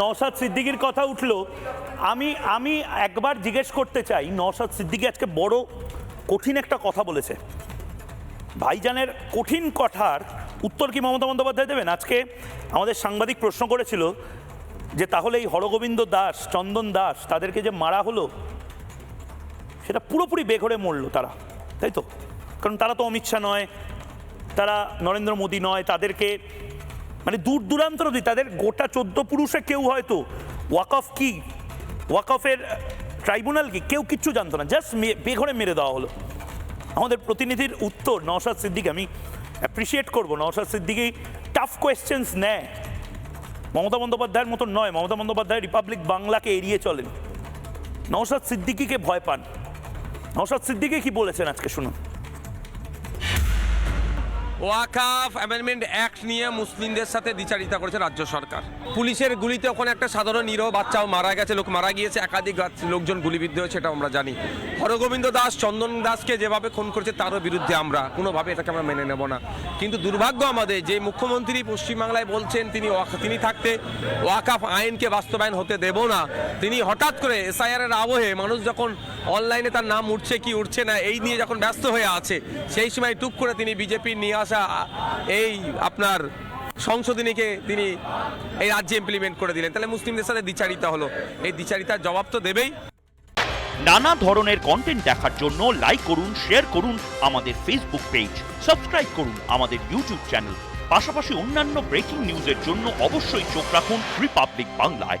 নওশাদ সিদ্দিকির কথা উঠল, আমি আমি একবার জিজ্ঞেস করতে চাই, নওশাদ সিদ্দিকি আজকে বড় কঠিন একটা কথা বলেছে। ভাইজানের কঠিন কথার উত্তর কি মমতা বন্দ্যোপাধ্যায় দেবেন? আজকে আমাদের সাংবাদিক প্রশ্ন করেছিল যে তাহলে এই হরগোবিন্দ দাস, চন্দন দাস, তাদেরকে যে মারা হলো, সেটা পুরোপুরি বেঘরে মরলো তারা, তাই তো? কারণ তারা তো অমিত নয়, তারা নরেন্দ্র মোদী নয়, তাদেরকে মানে দূর দূরান্ত অবধি তাদের গোটা চোদ্দ পুরুষে কেউ হয়তো ওয়াকফ কি? ওয়াকফের ট্রাইব্যুনাল কি? কেউ কিচ্ছু জানতো না। জাস্ট বেঘরে মেরে দেওয়া হলো। আমাদের প্রতিনিধির উত্তর নওশাদ সিদ্দিক। আমি অ্যাপ্রিসিয়েট করব। নওশাদ সিদ্দিকি টাফ কোয়েশ্চেন্স নেয়। মমতা বন্দ্যোপাধ্যায়ের মতন নয়। মমতা বন্দ্যোপাধ্যায় রিপাবলিক বাংলাকে এড়িয়ে চলেন। নওশাদ সিদ্দিকিকে ভয় পান। নওশাদ সিদ্দিকি কি বলেছেন আজকে শুনুন। ওয়াকাফ অ্যামেন্ডমেন্ট অ্যাক্ট নিয়ে মুসলিমদের সাথে দ্বিচারিতা করেছে রাজ্য সরকার। পুলিশের গুলিতে ওখানে একটা সাধারণ নিরহ বাচ্চাও মারা গেছে, লোক মারা গিয়েছে, একাধিক লোকজন গুলিবিদ্ধ হয়েছে এটা আমরা জানি। হরগোবিন্দ দাস, চন্দন দাসকে যেভাবে খুন করেছে তারও বিরুদ্ধে আমরা কোনোভাবে এটাকে আমরা মেনে নেব না। কিন্তু দুর্ভাগ্য আমাদের, যে মুখ্যমন্ত্রী পশ্চিমবাংলায় বলছেন তিনি তিনি থাকতে ওয়াকাফ আইনকে বাস্তবায়ন হতে দেব না। তিনি হঠাৎ করে এসআইআরের আবহে মানুষ যখন অনলাইনে তার নাম উঠছে কি উঠছে না, এই নিয়ে যখন ব্যস্ত হয়ে আছে, সেই সময় টুক করে তিনি বিজেপির নিয়ে আসা, এই আপনার সংশোধনীকে তিনি এই রাজ্যে ইমপ্লিমেন্ট করে দিলেন। তাহলে মুসলিমদের সাথে দ্বিচারিতা হলো। এই দ্বিচারিতার জবাব তো দেবেই। নানা ধরনের কন্টেন্ট দেখার জন্য লাইক করুন শেয়ার করুন আমাদের ফেসবুক পেজ সাবস্ক্রাইব করুন আমাদের ইউটিউব চ্যানেল পাশাপাশি অন্যান্য ব্রেকিং নিউজের জন্য অবশ্যই চোখ রাখুন রিপাবলিক বাংলায়